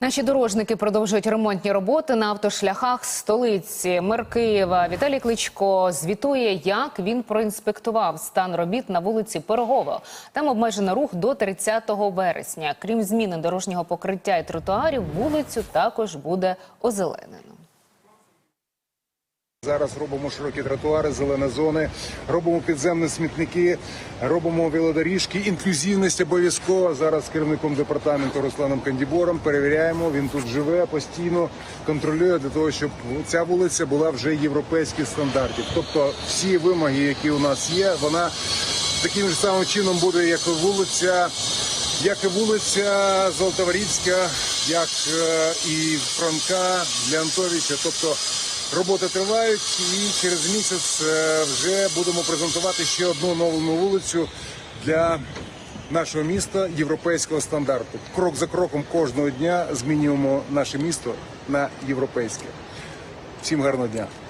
Наші дорожники продовжують ремонтні роботи на автошляхах столиці. Мер Києва Віталій Кличко звітує, як він проінспектував стан робіт на вулиці Пирогова. Там обмежено рух до 30 вересня. Крім зміни дорожнього покриття і тротуарів, вулицю також буде озеленено. Зараз робимо широкі тротуари, зелені зони, робимо підземні смітники, робимо велодоріжки. Інклюзивність обов'язково. Зараз з керівником департаменту Русланом Кандібором перевіряємо. Він тут живе постійно, контролює для того, щоб ця вулиця була вже європейських стандартів. Тобто всі вимоги, які у нас є, вона таким ж самим чином буде, як і вулиця. Як і вулиця Золотоворіцька, як е, і Франка, Леонтовича. Тобто роботи тривають, і через місяць е, вже будемо презентувати ще одну нову вулицю для нашого міста європейського стандарту. Крок за кроком кожного дня змінюємо наше місто на європейське. Всім гарного дня.